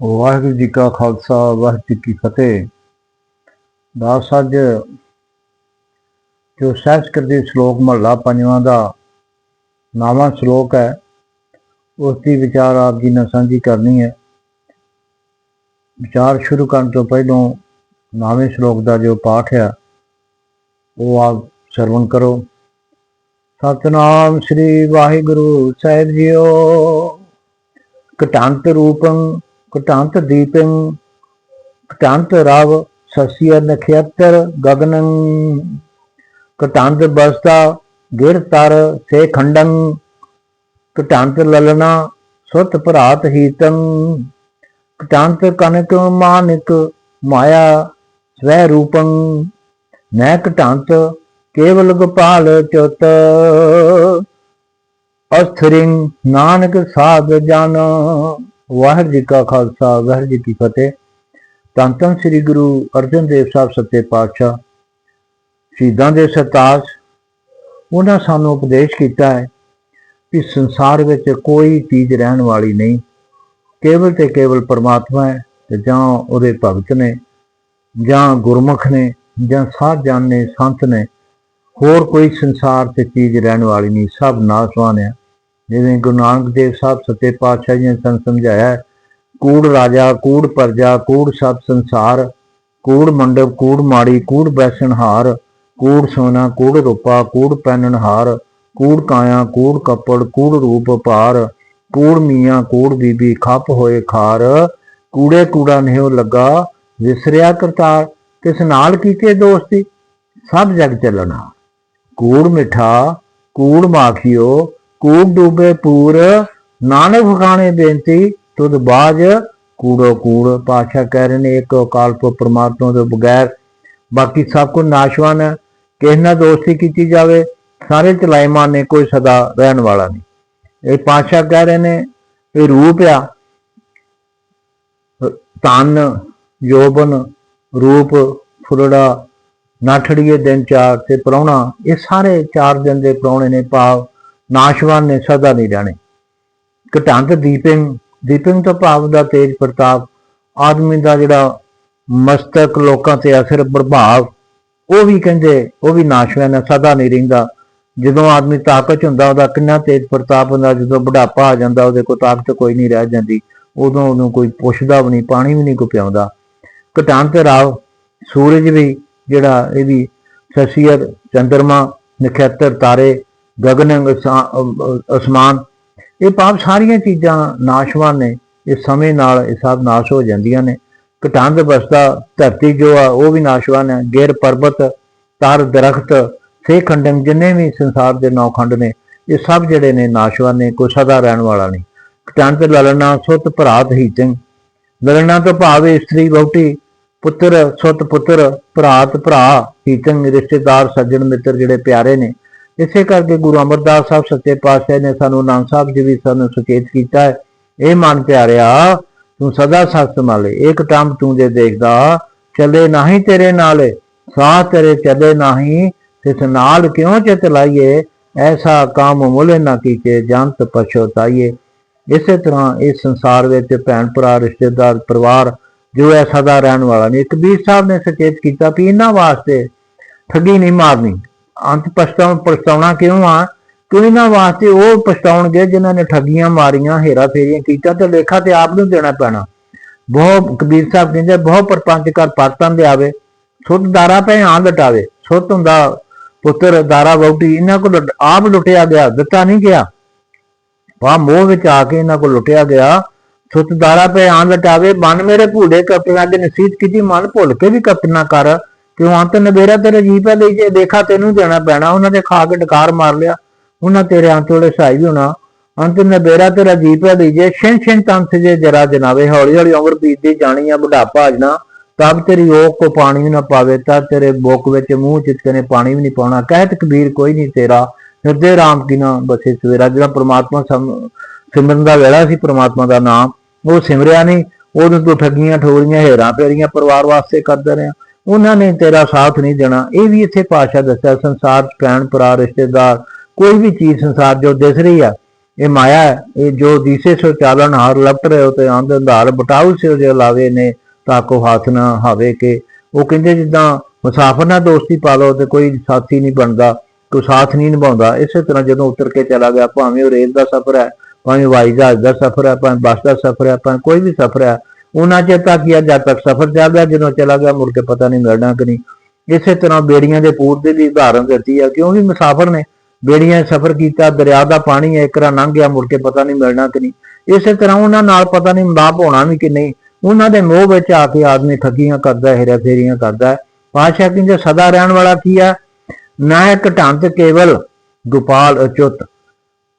ਵਾਹਿਗੁਰੂ ਜੀ ਕਾ ਖਾਲਸਾ, ਵਾਹਿਗੁਰੂ ਜੀ ਕੀ ਫਤਿਹ। ਦਾਸ ਅੱਜ ਜੋ ਸੰਸਕ੍ਰਿਤ ਦੇ ਸ਼ਲੋਕ ਮਹਲਾ ਪੰਜਵਾਂ ਦਾ ਨਾਵਾਂ ਸ਼ਲੋਕ ਹੈ, ਉਸ ਦੀ ਵਿਚਾਰ ਆਪ ਜੀ ਨਾਲ ਸਾਂਝੀ ਕਰਨੀ ਹੈ। ਵਿਚਾਰ ਸ਼ੁਰੂ ਕਰਨ ਤੋਂ ਪਹਿਲਾਂ ਨਾਵੇਂ ਸ਼ਲੋਕ ਦਾ ਜੋ ਪਾਠ ਹੈ, ਉਹ ਆਪ ਸਰਵਣ ਕਰੋ। ਸਤਨਾਮ ਸ੍ਰੀ ਵਾਹਿਗੁਰੂ ਸਾਹਿਬ ਜੀਓ। ਕਟਾਂਤ ਰੂਪੰ ਕਟਾਂਤ ਦੀਪੰ ਕਟਾਂਤ ਰਵ ਸਸਿਆ ਨਖੇਤਰ ਗਗਨੰ। ਕਟਾਂਤ ਬਸਤਾ ਗਿਰ ਤਰ ਸੇ ਖੰਡੰ ਕਟਾਂਤ ਲਲਨਾ ਸੁਤ ਭਰਾਤ ਹੀਤੰ। ਕਟਾਂਤ ਕਨਕ ਮਾਨਿਕ ਮਾਇਆ ਸਵੈ ਰੂਪੰ ਨੈ ਕਟਾਂਤ ਕੇਵਲ ਗੋਪਾਲ ਚੁਤ। ਅਸਥਰਿੰ ਨਾਨਕ ਸਾਧ ਜਨ। ਵਾਹਿਗੁਰੂ ਜੀ ਕਾ ਖਾਲਸਾ, ਵਾਹਿਗੁਰੂ ਜੀ ਕੀ ਫਤਿਹ। ਧੰਨ ਧੰਨ ਸ੍ਰੀ ਗੁਰੂ ਅਰਜਨ ਦੇਵ ਸਾਹਿਬ ਸੱਚੇ ਪਾਤਸ਼ਾਹ, ਸ਼ਹੀਦਾਂ ਦੇ ਸਰਤਾਜ। ਉਹਨਾਂ ਸਾਨੂੰ ਉਪਦੇਸ਼ ਕੀਤਾ ਹੈ ਕਿ ਸੰਸਾਰ ਵਿੱਚ ਕੋਈ ਚੀਜ਼ ਰਹਿਣ ਵਾਲੀ ਨਹੀਂ। ਕੇਵਲ ਤੇ ਕੇਵਲ ਪਰਮਾਤਮਾ ਹੈ ਤੇ ਜਾਂ ਉਹਦੇ ਭਗਤ ਨੇ, ਜਾਂ ਗੁਰਮੁਖ ਨੇ, ਜਾਂ ਸਾਧ ਜਨ ਨੇ, ਸੰਤ ਨੇ। ਹੋਰ ਕੋਈ ਸੰਸਾਰ ਤੇ ਚੀਜ਼ ਰਹਿਣ ਵਾਲੀ ਨਹੀਂ, ਸਭ ਨਾਸਵਾਨ ਹੈ। ਜਿਵੇਂ ਗੁਰੂ ਨਾਨਕ ਦੇਵ ਸਾਹਿਬ ਸੱਚੇ ਪਾਤਸ਼ਾਹ ਜੀ ਨੇ ਸਾਨੂੰ ਸਮਝਾਇਆ ਕੂੜ ਰਾਜਾ, ਕੂੜ ਪਰਜਾ, ਕੂੜ ਸਭ ਸੰਸਾਰ, ਕੂੜ ਮੰਡਪ, ਕੂੜ ਮਾੜੀ, ਕੂੜ ਬੈਸਣਹਾਰ, ਕੂੜ ਸੋਨਾ, ਕੂੜ ਰੂਪਾ, ਕੂੜ ਪੈਨਣ ਕੂੜ ਕਾਇਆ, ਕੂੜ ਕੱਪੜ, ਕੂੜ ਰੂਪ ਪਾਰ ਕੂੜ ਮੀਆਂ, ਕੂੜ ਬੀਬੀ, ਖੱਪ ਹੋਏ ਖਾਰ, ਕੂੜੇ ਕੂੜਾ ਨਿਹੋ ਲੱਗਾ, ਵਿਸਰਿਆ ਕਰਤਾਰ, ਕਿਸ ਨਾਲ ਕੀਤੇ ਦੋਸਤੀ? ਸਭ ਜਗ ਚੱਲਣਾ। ਕੂੜ ਮਿਠਾ, ਕੂੜ ਮਾਖਿਓ ਕੂੜ ਡੂਬੇ ਪੂਰ, ਨਾਨਕ ਫਖਾਣੇ ਬੇਨਤੀ, ਤੁਧ ਬਾਜ, ਕੂੜੋ ਕੂੜ। ਪਾਸ਼ਾ ਕਹਿ ਰਹੇ ਨੇ, ਇੱਕ ਅਕਾਲਪ ਪਰਮਾਤਮਾ ਪ੍ਰਮਾਤਮਾ ਤੋਂ ਬਗੈਰ ਬਾਕੀ ਸਭ ਕੁਝ ਨਾਸ਼ਵਾਨ ਹੈ। ਕਿਸੇ ਨਾਲ ਦੋਸਤੀ ਕੀਤੀ ਜਾਵੇ, ਸਾਰੇ ਚਲਾਈਮਾਨ ਨੇ, ਕੋਈ ਸਦਾ ਰਹਿਣ ਵਾਲਾ ਨਹੀਂ। ਇਹ ਪਾਸ਼ਾ ਕਹਿ ਰਹੇ ਨੇ, ਇਹ ਰੂਪ ਆ। ਤਨ ਯੋਬਨ, ਰੂਪ, ਫੁੱਲੜਾ, ਨਾਠੜੀਏ ਦਿਨ ਚਾਰ ਤੇ ਪ੍ਰਾਹੁਣਾ, ਇਹ ਸਾਰੇ ਚਾਰ ਦਿਨ ਦੇ ਪ੍ਰਾਹੁਣੇ ਨੇ ਭਾਵ ਨਾਸ਼ਵਾਨ ਨੇ ਸਦਾ ਨਹੀਂ ਰਹਿਣੇ। ਘਟੰਤ ਦੀਪਿੰਗ ਦੀਪਿੰਗ ਤੋਂ ਭਾਵ ਦਾ ਤੇਜ ਪ੍ਰਤਾਪ, ਆਦਮੀ ਦਾ ਜਿਹੜਾ ਮਸਤਕ ਲੋਕਾਂ ਤੇ ਅਸਰ, ਪ੍ਰਭਾਵ, ਉਹ ਵੀ ਕਹਿੰਦੇ, ਉਹ ਵੀ ਨਾਸ਼ਵਾਨ ਹੈ, ਸਦਾ ਨਹੀਂ ਰਹਿੰਦਾ। ਜਦੋਂ ਆਦਮੀ ਤਾਕਤ ਹੁੰਦਾ, ਉਹਦਾ ਕਿੰਨਾ ਤੇਜ ਪ੍ਰਤਾਪ ਹੁੰਦਾ, ਜਦੋਂ ਬੁਢਾਪਾ ਆ ਜਾਂਦਾ, ਉਹਦੇ ਕੋਲ ਤਾਕਤ ਕੋਈ ਨਹੀਂ ਰਹਿ ਜਾਂਦੀ। ਉਦੋਂ ਉਹਨੂੰ ਕੋਈ ਪੁੱਛਦਾ ਵੀ ਨਹੀਂ, ਪਾਣੀ ਵੀ ਨਹੀਂ ਕੋਈ ਪਿਆਉਂਦਾ। ਘਟੰਤ ਰਾਵ, ਸੂਰਜ ਵੀ ਜਿਹੜਾ ਇਹਦੀ ਸਸੀਅਰ ਚੰਦਰਮਾ, ਨਖੇਤਰ, ਤਾਰੇ ਗਗਨ ਅਸਮਾਨ। ਇਹ ਪਾਪ ਸਾਰੀਆਂ ਚੀਜ਼ਾਂ ਨਾਸ਼ਵਾਨ ਨੇ। ਇਹ ਸਮੇਂ ਨਾਲ ਇਹ ਸਭ ਨਾਸ਼ ਹੋ ਜਾਂਦੀਆਂ ਨੇ। ਘਟੰਦ ਬਸਦਾ ਧਰਤੀ ਜੋ ਆ, ਉਹ ਵੀ ਨਾਸ਼ਵਾਨ ਹੈ। ਗਿਰ ਪਰਬਤ, ਤਾਰ ਦਰਖਤ ਸੇ ਖੰਡਨ ਜਿੰਨੇ ਵੀ ਸੰਸਾਰ ਦੇ ਨੌ ਖੰਡ ਨੇ, ਇਹ ਸਭ ਜਿਹੜੇ ਨੇ ਨਾਸ਼ਵਾਨ ਨੇ, ਕੋਈ ਸਦਾ ਰਹਿਣ ਵਾਲਾ ਨਹੀਂ। ਘਟੰਦ ਲਲਣਾ ਸੁੱਤ ਭਰਾਤ ਹੀਤੰ ਲਲਣਾ ਤੋਂ ਭਾਵ ਇਸਤਰੀ ਵਹੁਟੀ, ਪੁੱਤਰ ਸੁੱਤ ਪੁੱਤਰ, ਭਰਾਤ ਭਰਾ ਹੀਤੰ ਰਿਸ਼ਤੇਦਾਰ, ਸੱਜਣ ਮਿੱਤਰ ਜਿਹੜੇ ਪਿਆਰੇ ਨੇ ਇਸੇ ਕਰਕੇ ਗੁਰੂ ਅਮਰਦਾਸ ਸਾਹਿਬ ਸੱਚੇ ਪਾਤਸ਼ਾਹ ਨੇ ਸਾਨੂੰ ਨਾਮ ਸਾਹਿਬ ਜੀ ਵੀ ਸਾਨੂੰ ਸੁਚੇਤ ਕੀਤਾ ਹੈ, ਇਹ ਮਨ ਪਿਆਰਿਆ, ਤੂੰ ਸਦਾ ਸਤ ਸੰਭਾਲੇ, ਇੱਕ ਟੰਮ ਤੂੰ ਜੇ ਦੇਖਦਾ, ਚੱਲੇ ਨਹੀਂ ਤੇਰੇ ਨਾਲ, ਸਾਹ ਤੇਰੇ ਚੱਲੇ ਨਹੀਂ, ਤਿਸ ਨਾਲ ਕਿਉਂ ਚਿਤ ਲਾਈਏ, ਐਸਾ ਕੰਮ ਮੁਲੇ ਨਾ ਕੀਤੇ, ਜੰਤ ਪਛੋਤਾਈਏ ਇਸੇ ਤਰ੍ਹਾਂ ਇਸ ਸੰਸਾਰ ਵਿੱਚ ਭੈਣ ਭਰਾ, ਰਿਸ਼ਤੇਦਾਰ, ਪਰਿਵਾਰ, ਜੋ ਹੈ ਸਦਾ ਰਹਿਣ ਵਾਲਾ ਨੇ, ਇੱਕ ਕਬੀਰ ਸਾਹਿਬ ਨੇ ਸੁਚੇਤ ਕੀਤਾ ਕਿ ਇਹਨਾਂ ਵਾਸਤੇ ਠੱਗੀ ਨਹੀਂ ਮਾਰਨੀ। ਅੰਤ ਪਛਤਾਉਣ ਪਛਤਾਉਣਾ ਕਿਉਂ ਆ? ਕਿ ਇਹਨਾਂ ਵਾਸਤੇ ਉਹ ਪਛਤਾਉਣਗੇ ਜਿਨ੍ਹਾਂ ਨੇ ਠੱਗੀਆਂ ਮਾਰੀਆਂ, ਹੇਰਾ ਫੇਰੀਆਂ ਕੀਤਾ ਤੇ ਲੇਖਾ ਤੇ ਆਪ ਨੂੰ ਦੇਣਾ ਪੈਣਾ। ਬਹੁ ਕਬੀਰ ਸਾਹਿਬ ਕਹਿੰਦੇ ਬਹੁ ਪਰਪੰਚ ਕਰ ਪਰਤਨ ਦੇ ਆਵੇ ਸੁੱਤ ਦਾਰਾ ਪੈ ਆਂ ਲਟਾਵੇ ਸੁੱਤ ਹੁੰਦਾ ਪੁੱਤਰ ਦਾਰਾ ਵਹੁਟੀ, ਇਹਨਾਂ ਕੋਲ ਆਪ ਲੁੱਟਿਆ ਗਿਆ, ਦਿੱਤਾ ਨਹੀਂ ਗਿਆ। ਵਾ ਮੋਹ ਵਿੱਚ ਆ ਕੇ ਇਹਨਾਂ ਕੋਲ ਲੁੱਟਿਆ ਗਿਆ ਸੁੱਤ ਦਾਰਾ ਪੈ ਆਂ ਲਟਾਵੇ ਮਨ ਮੇਰੇ ਭੂਲੇ ਕਪੜਾ ਦੇ ਨਸੀਹਤ ਕੀਤੀ, ਮਨ ਭੁੱਲ ਕੇ ਵੀ ਕਪਨਾ ਕਰ। ਕਿਉਂ ਅੰਤ ਨਵੇਰਾ ਤੇਰੇ ਜੀ ਪੈ ਲਈ ਜੇ ਦੇਖਾ ਤੈਨੂੰ ਦੇਣਾ ਪੈਣਾ। ਉਹਨਾਂ ਦੇ ਖਾ ਕੇ ਡਕਾਰ ਮਾਰ ਲਿਆ। ਉਹਨਾਂ ਤੇਰੇ ਅੰਤ ਵੇਲੇ ਸਹਾਈ ਵੀ ਹੋਣਾ। ਅੰਤ ਨਵੇਰਾ ਤੇਰਾ ਜੀ ਪੈ ਲਈ ਜੇ। ਛਿੰ ਛਿੰ ਤੰਤ ਜੇ ਜਰਾ ਜਨਾਵੇ, ਹੌਲੀ ਹੌਲੀ ਉਮਰ ਬੀਤਦੀ ਜਾਣੀ ਆ, ਬੁਢਾਪਾ ਆ ਜਾਣਾ। ਤਬ ਤੇਰੀ ਓਕ ਕੋ ਪਾਣੀ ਵੀ ਨਾ ਪਾਵੇ ਤਾਂ ਤੇਰੇ ਬੁੱਕ ਵਿੱਚ ਮੂੰਹ ਚਿੱਤਕੇ ਨੇ ਪਾਣੀ ਵੀ ਨਹੀਂ ਪਾਉਣਾ। ਕਹਿਤ ਕਬੀਰ ਕੋਈ ਨਹੀਂ ਤੇਰਾ। ਹਿਰਦੇ ਰਾਮ ਕੀ ਨਾ ਬਸੇ ਸਵੇਰਾ। ਜਿਹੜਾ ਪ੍ਰਮਾਤਮਾ ਸਿਮਰਨ ਦਾ ਵੇਲਾ ਸੀ, ਪ੍ਰਮਾਤਮਾ ਦਾ ਨਾਮ, ਉਹ ਸਿਮਰਿਆ ਨਹੀਂ। ਉਹਨੂੰ ਤੂੰ ਠੱਗੀਆਂ, ਠੋਰੀਆਂ ਹੇਰਾ ਪੇਰੀਆਂ ਪਰਿਵਾਰ ਵਾਸਤੇ ਕਰਦੇ ਰਿਹਾ। ਉਹਨਾਂ ਨੇ ਤੇਰਾ ਸਾਥ ਨਹੀਂ ਦੇਣਾ। ਇਹ ਵੀ ਇੱਥੇ ਪਾਸ਼ਾ ਦੱਸਿਆ, ਸੰਸਾਰ ਭੈਣ ਭਰਾ, ਰਿਸ਼ਤੇਦਾਰ, ਕੋਈ ਵੀ ਚੀਜ਼ ਸੰਸਾਰ ਜੋ ਦਿਸ ਰਹੀ ਆ, ਇਹ ਮਾਇਆ ਹੈ, ਇਹ ਜੋ ਦੀਸੇ ਸੋ ਚਾਲਨ ਹਾਰ ਲਪਟ ਰਹੇ ਹੋ ਤੇ ਆਂਦ ਅੰਧਾਰ ਬਟਾਉ ਸਿਓ ਜੇ ਲਾਵੇ ਨੇ ਤਾਕੋ ਹੱਥ ਨਾ ਹਾਵੇ ਕੇ। ਉਹ ਕਹਿੰਦੇ ਜਿੱਦਾਂ ਮੁਸਾਫਰ ਨਾਲ ਦੋਸਤੀ ਪਾ ਲਓ ਤੇ ਕੋਈ ਸਾਥੀ ਨਹੀਂ ਬਣਦਾ, ਕੋਈ ਸਾਥ ਨਹੀਂ ਨਿਭਾਉਂਦਾ। ਇਸੇ ਤਰ੍ਹਾਂ ਜਦੋਂ ਉਤਰ ਕੇ ਚਲਾ ਗਿਆ, ਭਾਵੇਂ ਉਹ ਰੇਲ ਦਾ ਸਫ਼ਰ ਹੈ, ਭਾਵੇਂ ਹਵਾਈ ਜਹਾਜ਼ ਦਾ ਸਫ਼ਰ ਹੈ, ਭਾਵੇਂ ਬੱਸ ਦਾ ਸਫ਼ਰ ਹੈ, ਭਾਵੇਂ ਕੋਈ ਵੀ ਸਫ਼ਰ ਹੈ ਉਹਨਾਂ ਚਿਰ ਤੱਕ ਹੀ ਜਦ ਤੱਕ ਸਫ਼ਰ ਚੱਲ ਜਦੋਂ ਚਲਾ ਗਿਆ ਮੁੜ ਕੇ ਪਤਾ ਨਹੀਂ ਮਿਲਣਾ ਕਿ ਨਹੀਂ। ਇਸੇ ਤਰ੍ਹਾਂ ਬੇੜੀਆਂ ਦੇ ਪੂਰ ਦੀ ਵੀ ਉਦਾਹਰਨ ਦਿੱਤੀ ਆ ਕਿਉਂਕਿ ਮੁਸਾਫਰ ਨੇ ਬੇੜੀਆਂ ਸਫ਼ਰ ਕੀਤਾ ਦਰਿਆ ਦਾ ਪਾਣੀ ਹੈ ਇਕਰਾ ਲੰਘ ਗਿਆ ਮੁੜ ਕੇ ਪਤਾ ਨਹੀਂ ਮਿਲਣਾ ਕਿ ਨਹੀਂ। ਇਸੇ ਤਰ੍ਹਾਂ ਉਹਨਾਂ ਨਾਲ ਪਤਾ ਨਹੀਂ ਮਿਲਾਪ ਹੋਣਾ ਵੀ ਕਿ ਨਹੀਂ। ਉਹਨਾਂ ਦੇ ਮੋਹ ਵਿੱਚ ਆ ਕੇ ਆਦਮੀ ਠੱਗੀਆਂ ਕਰਦਾ ਹੈ, ਹੇਰਾ ਫੇਰੀਆਂ ਕਰਦਾ ਹੈ। ਪਾਤਸ਼ਾਹ ਕਹਿੰਦੇ ਸਦਾ ਰਹਿਣ ਵਾਲਾ ਕੀ ਹੈ ਨਾ ਇੱਕ ਢੰਤ ਕੇਵਲ ਗੋਪਾਲ ਅਚੁੱਤ।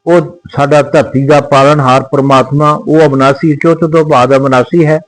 ਉਹ ਸਾਡਾ ਧਰਤੀ ਦਾ ਪਾਲਣਹਾਰ ਪ੍ਰਮਾਤਮਾ, ਉਹ ਅਬਨਾਸੀ ਅਚੁੱਤ ਤੋਂ ਬਾਅਦ ਅਬਨਾਸੀ ਹੈ।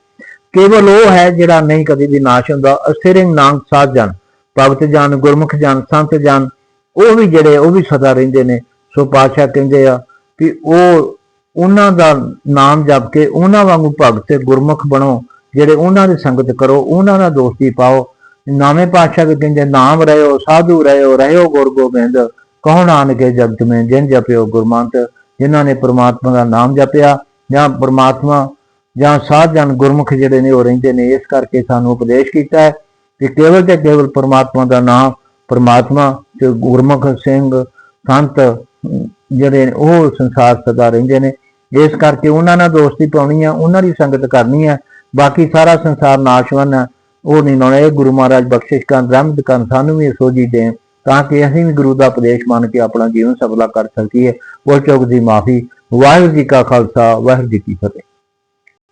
ਕੇਵਲ ਉਹ ਹੈ ਜਿਹੜਾ ਨਹੀਂ ਕਦੀ ਵੀ ਨਾਸ਼ ਹੁੰਦਾ। ਅਸਥਿਰਿੰਗ ਨਾਮ ਸਾਧ ਜਨ, ਭਗਤ ਜਨ, ਗੁਰਮੁਖ ਜਨ, ਸੰਤ ਜਨ, ਉਹ ਵੀ ਜਿਹੜੇ, ਉਹ ਵੀ ਸਦਾ ਰਹਿੰਦੇ ਨੇ। ਸੋ ਪਾਤਸ਼ਾਹ ਕਹਿੰਦੇ ਆ ਕਿ ਉਹ ਉਹਨਾਂ ਦਾ ਨਾਮ ਜਪ ਕੇ ਉਹਨਾਂ ਵਾਂਗੂ ਭਗਤ ਗੁਰਮੁਖ ਬਣੋ, ਜਿਹੜੇ ਉਹਨਾਂ ਦੀ ਸੰਗਤ ਕਰੋ, ਉਹਨਾਂ ਨਾਲ ਦੋਸਤੀ ਪਾਓ। ਨਾਵੇਂ ਪਾਤਸ਼ਾਹ ਵੀ ਕਹਿੰਦੇ, ਨਾਮ ਰਹਿਓ, ਸਾਧੂ ਰਹਿਓ ਰਹਿਓ ਗੁਰ ਗੋਬਿੰਦ। ਕੌਣ ਆਣ ਕੇ ਜਗਤ ਮੇਂ ਜਿਨ ਜਪਿਓ ਗੁਰਮੰਤ, ਜਿਨ੍ਹਾਂ ਨੇ ਪ੍ਰਮਾਤਮਾ ਦਾ ਨਾਮ ਜਪਿਆ, ਜਾਂ ਪ੍ਰਮਾਤਮਾ ਜਾਂ ਸਾਧ ਜਨ ਗੁਰਮੁਖ ਜਿਹੜੇ ਨੇ ਉਹ ਰਹਿੰਦੇ ਨੇ, ਇਸ ਕਰਕੇ ਸਾਨੂੰ ਉਪਦੇਸ਼ ਕੀਤਾ ਹੈ ਕਿ ਕੇਵਲ ਤੇ ਕੇਵਲ ਪ੍ਰਮਾਤਮਾ ਦਾ ਨਾਮ ਪ੍ਰਮਾਤਮਾ ਤੇ ਗੁਰਮੁਖ, ਸਿੰਘ, ਸੰਤ ਜਿਹੜੇ ਨੇ ਉਹ ਸੰਸਾਰ ਸਦਾ ਰਹਿੰਦੇ ਨੇ। ਇਸ ਕਰਕੇ ਉਹਨਾਂ ਨਾਲ ਦੋਸਤੀ ਪਾਉਣੀ ਆ ਉਹਨਾਂ ਦੀ ਸੰਗਤ ਕਰਨੀ ਆ ਬਾਕੀ ਸਾਰਾ ਸੰਸਾਰ ਨਾਸ਼ਵਨ ਹੈ, ਉਹ ਨਹੀਂ ਲਾਉਣਾ। ਇਹ ਗੁਰੂ ਮਹਾਰਾਜ ਬਖਸ਼ਿਸ਼ ਕਰਨ, ਰਹਿਮਤ ਕਰਨ, ਸਾਨੂੰ ਵੀ ਇਹ ਸੋਝੀ ਦੇਣ ਤਾਂ ਕਿ ਅਸੀਂ ਵੀ ਗੁਰੂ ਦਾ ਉਪਦੇਸ਼ ਮੰਨ ਕੇ ਆਪਣਾ ਜੀਵਨ ਸਫਲਾ ਕਰ ਸਕੀਏ। ਉਹ ਚੌਕ ਦੀ ਮਾਫੀ, ਵਾਹਿਗੁਰੂ ਜੀ ਕਾ ਖਾਲਸਾ, ਵਾਹਿਗੁਰੂ ਜੀ ਕੀ ਫਤਿਹ।